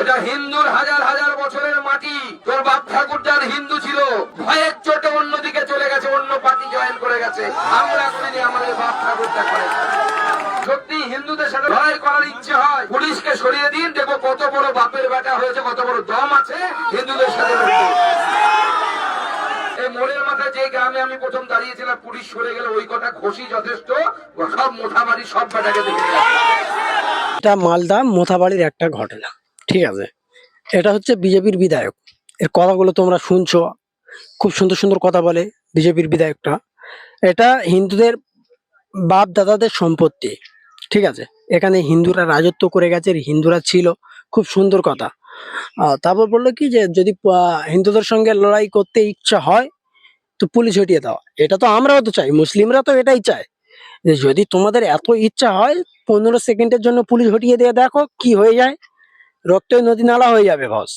এটা হিন্দুর হাজার হাজার বছরের মাটি। তোর বাপ ঠাকুর যার হিন্দু ছিল, ভয়ের চোটে অন্যদিকে চলে গেছে, অন্য পার্টি জয়েন করে গেছে। আমরা করিনি আমাদের বাপ ঠাকুরটা করে। সত্যি, হিন্দুদের সাথে লড়াই করার ইচ্ছে হয়। পুলিশকে সরিয়ে দিন দেখো কত বড় বাপের হয়েছে, কত বড় দম আছে হিন্দুদের সাথে এই মোড়ের মাথায় যে গ্রামে আমি প্রথম দাঁড়িয়েছিলাম, পুলিশ সরে গেলে ওই কথা খুশি যথেষ্ট। সব মোটামাটি সব বেটাকে দেখে। এটা মালদা মোথাবাড়ির একটা ঘটনা। ঠিক আছে? এটা হচ্ছে বিজেপির বিধায়ক। এর কথাগুলো তোমরা শুনছো। খুব সুন্দর সুন্দর কথা বলে বিজেপির বিধায়কটা। এটা হিন্দুদের বাপ দাদাদের সম্পত্তি, ঠিক আছে? এখানে হিন্দুরা রাজত্ব করে গেছে, হিন্দুরা ছিল, খুব সুন্দর কথা। তারপর বলল কি যে, যদি হিন্দুদের সঙ্গে লড়াই করতে ইচ্ছা হয়, তো পুলিশ হটিয়ে দেওয়া এটা তো আমরাও তো চাই, মুসলিমরা তো এটাই চায়। যে যদি তোমাদের এত ইচ্ছা হয়, পনেরো সেকেন্ডের জন্য পুলিশ হটিয়ে দিয়ে দেখো কি হয়ে যায়। রক্ত নদী নালা হয়ে যাবে বস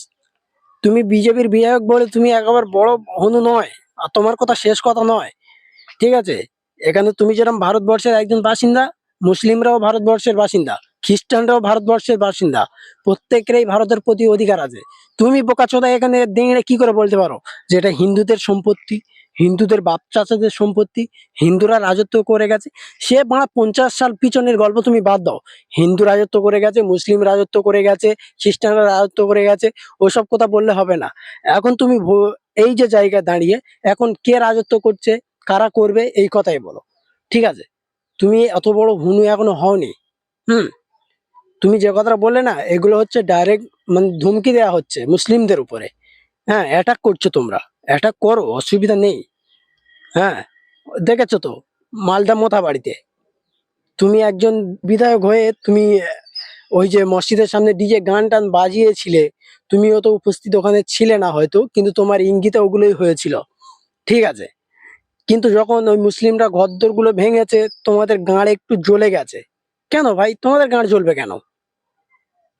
তুমি বিজেপির বিধায়ক বলে তুমি একেবারে বড় হনু নয়, আর তোমার কথা শেষ কথা নয়, ঠিক আছে? এখানে তুমি যেরকম ভারতবর্ষের একজন বাসিন্দা, মুসলিমরাও ভারতবর্ষের বাসিন্দা। খ্রিস্টানরাও ভারতবর্ষের বাসিন্দা। প্রত্যেকেরই ভারতের প্রতি অধিকার আছে। তুমি বোকাচোদা এখানে দাঁড়িয়ে কি করে বলতে পারো? যে এটা হিন্দুদের সম্পত্তি, হিন্দুদের বাপ চাচাদের সম্পত্তি, হিন্দুরা রাজত্ব করে গেছে। সে বাড়া পঞ্চাশ সাল পিছনের গল্প তুমি বাদ দাও। হিন্দু রাজত্ব করে গেছে, মুসলিম রাজত্ব করে গেছে, খ্রিস্টানরা রাজত্ব করে গেছে, ওসব কথা বললে হবে না। এখন তুমি এই যে জায়গায় দাঁড়িয়ে, এখন কে রাজত্ব করছে, কারা করবে, এই কথাই বলো। ঠিক আছে? তুমি এত বড় হুনু এখনও হওনি। হুম? তুমি যে কথাটা বললে না, এগুলো হচ্ছে ডাইরেক্ট মানে ধমকি দেওয়া হচ্ছে মুসলিমদের উপরে। হ্যাঁ অ্যাটাক করছ তোমরা। অ্যাটাক করো, অসুবিধা নেই। হ্যাঁ দেখেছ তো, মালদা মোথা বাড়িতে। তুমি একজন বিধায়ক হয়ে তুমি, ওই যে মসজিদের সামনে ডিজে গান টান বাজিয়েছিলে, তুমিও তো উপস্থিত ওখানে ছিলে না হয়তো, কিন্তু তোমার ইঙ্গিতে ওগুলোই হয়েছিল। ঠিক আছে? কিন্তু যখন ওই মুসলিমরা ঘরদোরগুলো ভেঙেছে, তোমাদের গাঁড় একটু জ্বলে গেছে। কেন ভাই? তোমাদের গাঁড় জ্বলবে কেন?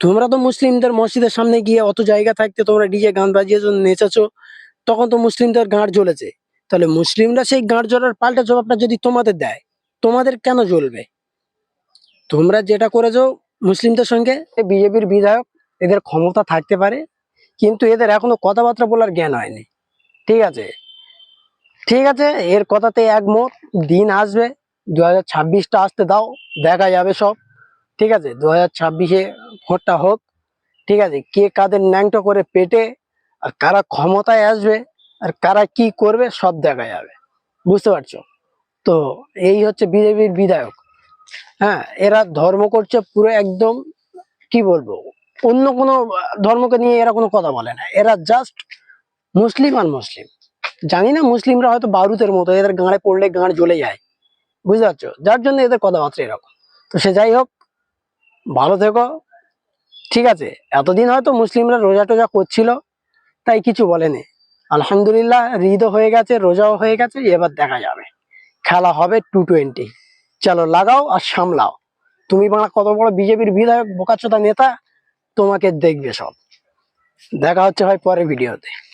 তোমরা তো মুসলিমদের মসজিদের সামনে গিয়ে অত জায়গা থাকতে তোমরা ডিজে গান বাজিয়েছো নেচেছো, তখন তো মুসলিমদের গাঁড় জ্বলেছে। তাহলে মুসলিমরা সেই গাঁড় জ্বলার পাল্টা জবাবটা যদি তোমাদের দেয়, তোমাদের কেন জ্বলবে? তোমরা যেটা করেছ মুসলিমদের সঙ্গে বিজেপির বিধায়ক, এদের ক্ষমতা থাকতে পারে, কিন্তু এদের এখনও কথাবার্তা বলার জ্ঞান হয়নি। ঠিক আছে? ঠিক আছে, এর কথাতে একমত, দিন আসবে দু হাজার আসতে দাও, দেখা যাবে সব। ঠিক আছে দু হাজার ছাব্বিশে ভোটটা হোক, ঠিক আছে, কে কাদের ন্যাংটো করে পেটে আর কারা ক্ষমতায় আসবে আর কারা কি করবে সব দেখা যাবে, বুঝতে পারছ? তো এই হচ্ছে বিজেপির বিধায়ক হ্যাঁ এরা ধর্ম করছে পুরো একদম, কি বলব, অন্য কোনো ধর্মকে নিয়ে এরা কোনো কথা বলে না, এরা জাস্ট মুসলিম আর মুসলিম, জানি না মুসলিমরা হয়তো বারুদের মতো, এদের গাঁড়ে পড়লে গাঁড় জ্বলে যায়, বুঝতে পারছ? যার জন্য এদের কথাবার্তা এরকম, তো সে যাই হোক ভালো থেকো। ঠিক আছে, এতদিন হয়তো মুসলিমরা রোজা টোজা করছিল, তাই কিছু বলেনি। আলহামদুলিল্লাহ ঈদও হয়ে গেছে, রোজাও হয়ে গেছে, এবার দেখা যাবে। খেলা হবে টু টোয়েন্টি। চলো লাগাও আর সামলাও। তুমি বাংলা কত বড় বিজেপির বিধায়ক বোকাচোদা নেতা, তোমাকে দেখবে সব। দেখা হচ্ছে হয় পরে ভিডিওতে।